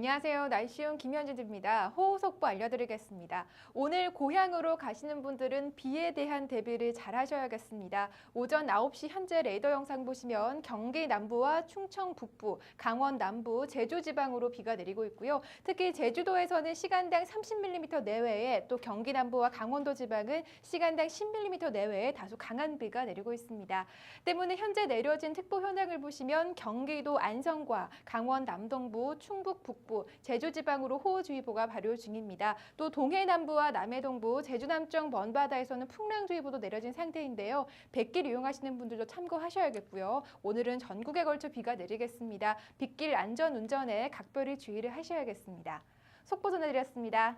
안녕하세요. 날씨용 김현진입니다. 호우 속보 알려드리겠습니다. 오늘 고향으로 가시는 분들은 비에 대한 대비를 잘 하셔야겠습니다. 오전 9시 현재 레이더 영상 보시면 경기 남부와 충청 북부, 강원 남부, 제주 지방으로 비가 내리고 있고요. 특히 제주도에서는 시간당 30mm 내외에 또 경기 남부와 강원도 지방은 시간당 10mm 내외에 다소 강한 비가 내리고 있습니다. 때문에 현재 내려진 특보 현황을 보시면 경기도 안성과 강원 남동부, 충북 북부, 제주 지방으로 호우주의보가 발효 중입니다. 또 동해 남부와 남해 동부, 제주 남쪽 먼 바다에서는 풍랑주의보도 내려진 상태인데요. 백길 이용하시는 분들도 참고하셔야겠고요. 오늘은 전국에 걸쳐 비가 내리겠습니다. 빗길 안전 운전에 각별히 주의를 하셔야겠습니다. 속보 전해드렸습니다.